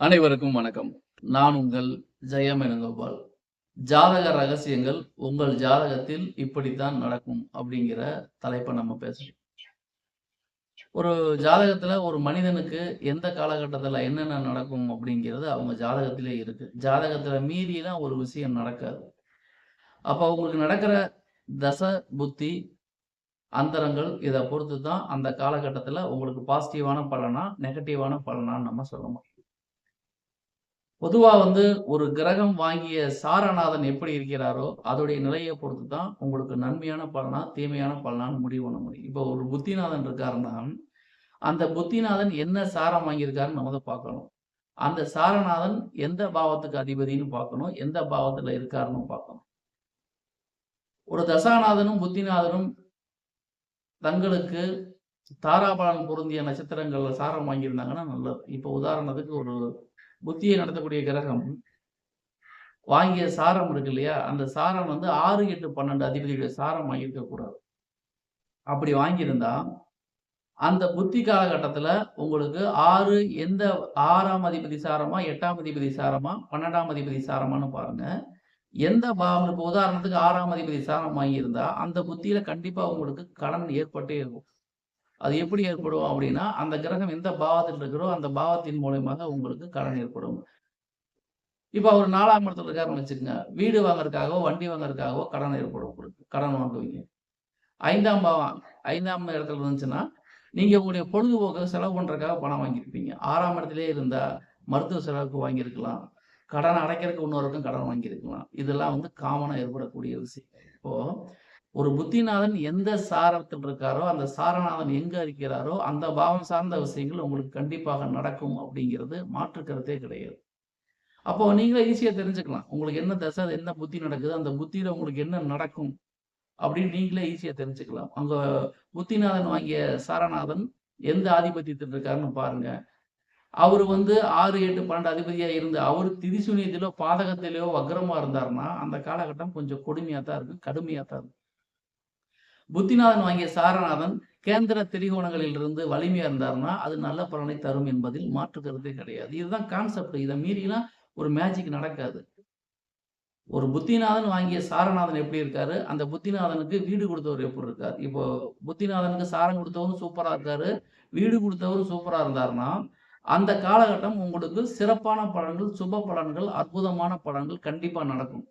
அனைவருக்கும் வணக்கம். நான் உங்கள் ஜெயம் ஜாதக ரகசியங்கள் உங்கள் ஜாதகத்தில் இப்படித்தான் நடக்கும் அப்படிங்கிற தலைப்பை நம்ம பேசணும் ஒரு ஜாதகத்துல ஒரு மனிதனுக்கு எந்த காலகட்டத்துல என்னென்ன நடக்கும் அப்படிங்கிறது அவங்க ஜாதகத்திலே இருக்கு. ஜாதகத்துல மீறிலாம் ஒரு விஷயம் நடக்காது. அப்போ உங்களுக்கு நடக்கிற தச புத்தி அந்தரங்கள் இதை பொறுத்து தான் அந்த காலகட்டத்துல உங்களுக்கு பாசிட்டிவான பலனா நெகட்டிவான பலனான்னு நம்ம சொல்ல முடியும். பொதுவா வந்து ஒரு கிரகம் வாங்கிய சாரநாதன் எப்படி இருக்கிறாரோ அதோடைய நிலையை பொறுத்து தான் உங்களுக்கு நன்மையான பலனா தீமையான பலனான்னு முடிவு பண்ண முடியும். இப்போ ஒரு புத்திநாதன் இருக்காருன்னா அந்த புத்திநாதன் என்ன சாரம் வாங்கியிருக்காருன்னு நம்ம தான் பார்க்கணும். அந்த சாரநாதன் எந்த பாவத்துக்கு அதிபதின்னு பார்க்கணும். எந்த பாவத்துல இருக்காருன்னு பார்க்கணும். ஒரு தசாநாதனும் புத்திநாதனும் தங்களுக்கு தாராபலன் பொருந்திய நட்சத்திரங்கள்ல சாரம் வாங்கியிருந்தாங்கன்னா நல்லது. இப்போ உதாரணத்துக்கு ஒரு புத்தியை நடத்தக்கூடிய கிரகம். வாங்கிய சாரம் இருக்கு இல்லையா? அந்த சாரம் வந்து ஆறு எட்டு பன்னெண்டு அதிபதியுடைய சாரம் வாங்கியிருக்க கூடாது. அப்படி வாங்கியிருந்தா அந்த புத்தி காலகட்டத்துல உங்களுக்கு ஆறு எந்த ஆறாம் அதிபதி சாரமா எட்டாம் அதிபதி சாரமா பன்னெண்டாம் அதிபதி சாரமான்னு பாருங்க. எந்த பாவம் இப்போ உதாரணத்துக்கு ஆறாம் அதிபதி சாரம் வாங்கியிருந்தா அந்த புத்தியில கண்டிப்பா உங்களுக்கு கடன் ஏற்பட்டே இருக்கும். அது எப்படி ஏற்படும் அப்படின்னா அந்த கிரகம் எந்த பாவத்தில் இருக்கிறோ அந்த பாவத்தின் மூலயமாக உங்களுக்கு கடன் ஏற்படும். இப்போ அவர் நாலாம் இடத்துல இருக்காருன்னு வச்சுக்கோங்க. வீடு வாங்குறதுக்காகவோ வண்டி வாங்குறதுக்காகவோ கடன் ஏற்படும் உங்களுக்கு. கடன் வாங்குவீங்க. ஐந்தாம் பாவம் ஐந்தாம் இடத்துல இருந்துச்சுன்னா நீங்க உங்களுடைய பொழுதுபோக்கு செலவு பண்றதுக்காக பணம் வாங்கியிருப்பீங்க. ஆறாம் இடத்துலயே இருந்தா மருத்துவ செலவுக்கு வாங்கியிருக்கலாம். கடன் அடைக்கிறதுக்கு இன்னொருக்கும் கடன் வாங்கியிருக்கலாம். இதெல்லாம் வந்து காமனாக ஏற்படக்கூடிய விஷயம். இப்போ ஒரு புத்திநாதன் எந்த சாரத்தில் இருக்காரோ அந்த சாரநாதன் எங்க இருக்கிறாரோ அந்த பாவம் சார்ந்த விஷயங்கள் உங்களுக்கு கண்டிப்பாக நடக்கும் அப்படிங்கிறது மாற்று கருத்தே கிடையாது. அப்போ நீங்களே ஈஸியாக தெரிஞ்சுக்கலாம். உங்களுக்கு என்ன தசை என்ன புத்தி நடக்குது அந்த புத்தியில உங்களுக்கு என்ன நடக்கும் அப்படின்னு நீங்களே ஈஸியாக தெரிஞ்சுக்கலாம். அங்க புத்திநாதன் வாங்கிய சாரநாதன் எந்த ஆதிபத்தியத்தில் இருக்காருன்னு பாருங்க. அவர் வந்து ஆறு எட்டு பன்னெண்டு அதிபதியாக இருந்து அவர் திரிசூனியத்திலோ பாதகத்திலேயோ வக்ரமாக இருந்தாருன்னா அந்த காலகட்டம் கொஞ்சம் கொடுமையாக தான் இருக்கும் கடுமையாக தான் இருக்கும். புத்திநாதன் வாங்கிய சாரநாதன் கேந்திர திரிகோணங்களில் இருந்து வலிமையா இருந்தாருன்னா அது நல்ல பலனை தரும் என்பதில் மாற்று கருத்தே கிடையாது. இதுதான் கான்செப்ட் இதை மீறிலாம் ஒரு மேஜிக் நடக்காது. ஒரு புத்திநாதன் வாங்கிய சாரநாதன் எப்படி இருக்காரு? அந்த புத்திநாதனுக்கு வீடு கொடுத்தவர் எப்படி இருக்கார்? இப்போ புத்திநாதனுக்கு சாரம் கொடுத்தவரும் சூப்பரா இருக்காரு. வீடு கொடுத்தவரும் சூப்பரா இருந்தாருன்னா அந்த காலகட்டம் உங்களுக்கு சிறப்பான பலன்கள் சுப பலன்கள் அற்புதமான பலன்கள் கண்டிப்பா நடக்கும்.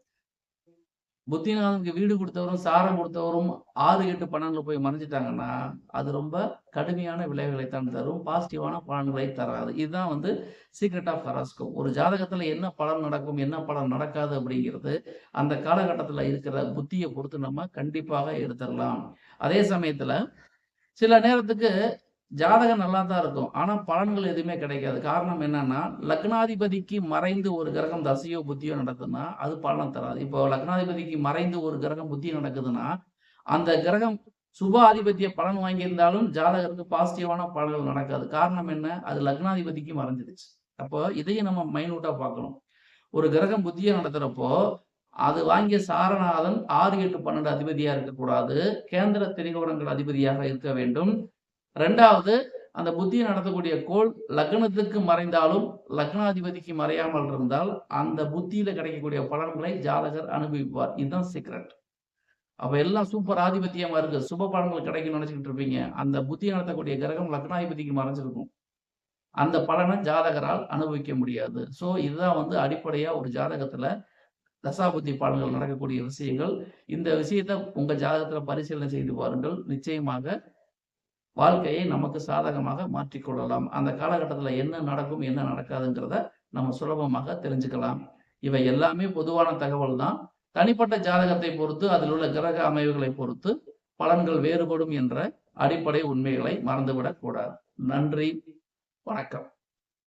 புத்திநாதனுக்கு வீடு கொடுத்தவரும் சாரம் கொடுத்தவரும் ஆறு எட்டு பன்னெண்டுல போய் மறைஞ்சிட்டாங்கன்னா அது ரொம்ப கடுமையான விளைவுகளை தான் தரும். பாசிட்டிவான பலன்களை தராது. இதுதான் வந்து சீக்ரெட் ஆஃப் ஹராஸ்கோப் ஒரு ஜாதகத்துல என்ன பலன் நடக்கும் என்ன பலன் நடக்காது அப்படிங்கிறது அந்த காலகட்டத்துல இருக்கிற புத்தியை பொறுத்து நம்ம கண்டிப்பாக எடுத்துடலாம். அதே சமயத்துல சில நேரத்துக்கு ஜாதகம் நல்லா தான் இருக்கும். ஆனால் பலன்கள் எதுவுமே கிடைக்காது. காரணம் என்னன்னா லக்னாதிபதிக்கு மறைந்து ஒரு கிரகம் தசையோ புத்தியோ நடக்குதுன்னா அது பலன் தராது. இப்போ லக்னாதிபதிக்கு மறைந்து ஒரு கிரகம் புத்தி நடக்குதுன்னா அந்த கிரகம் சுப ஆதிபத்திய பலன் வாங்கியிருந்தாலும் ஜாதகருக்கு பாசிட்டிவான பலன்கள் நடக்காது. காரணம் என்ன? அது லக்னாதிபதிக்கு மறைஞ்சிருச்சு. அப்போ இதையும் நம்ம மைனூட்டா பார்க்கணும். ஒரு கிரகம் புத்தியை நடத்துறப்போ அது வாங்கிய சாரநாதன் ஆறு எட்டு பன்னெண்டு அதிபதியா இருக்கக்கூடாது. கேந்திர திரிகோணங்கள் அதிபதியாக இருக்க வேண்டும். ரெண்டாவது அந்த புத்தியை நடத்தக்கூடிய கோள் லக்னத்துக்கு மறைந்தாலும் லக்னாதிபதிக்கு மறையாமல் இருந்தால் அந்த புத்தியில கிடைக்கக்கூடிய பலன்களை ஜாதகர் அனுபவிப்பார். இதுதான் சீக்ரெட் அப்ப எல்லாம் சூப்பர் ஆதிபத்தியமா இருக்கு. சுப பலன்கள் கிடைக்கும்னு நினைச்சுக்கிட்டு இருப்பீங்க. அந்த புத்தி நடத்தக்கூடிய கிரகம் லக்னாதிபதிக்கு மறைஞ்சிருக்கும். அந்த பலனை ஜாதகரால் அனுபவிக்க முடியாது. ஸோ இதுதான் வந்து அடிப்படையா ஒரு ஜாதகத்துல தசாபுத்தி பலன்கள் நடக்கக்கூடிய விஷயங்கள். இந்த விஷயத்த உங்க ஜாதகத்துல பரிசீலனை செய்து பாருங்கள். நிச்சயமாக வாழ்க்கையை நமக்கு சாதகமாக மாற்றிக்கொள்ளலாம். அந்த காலகட்டத்தில் என்ன நடக்கும் என்ன நடக்காதுங்கிறத நம்ம சுலபமாக தெரிஞ்சுக்கலாம். இவை எல்லாமே பொதுவான தகவல் தான் தனிப்பட்ட ஜாதகத்தை பொறுத்து அதில் உள்ள கிரக அமைவுகளை பொறுத்து பலன்கள் வேறுபடும் என்ற அடிப்படை உண்மைகளை மறந்துவிடக்கூடாது நன்றி வணக்கம்.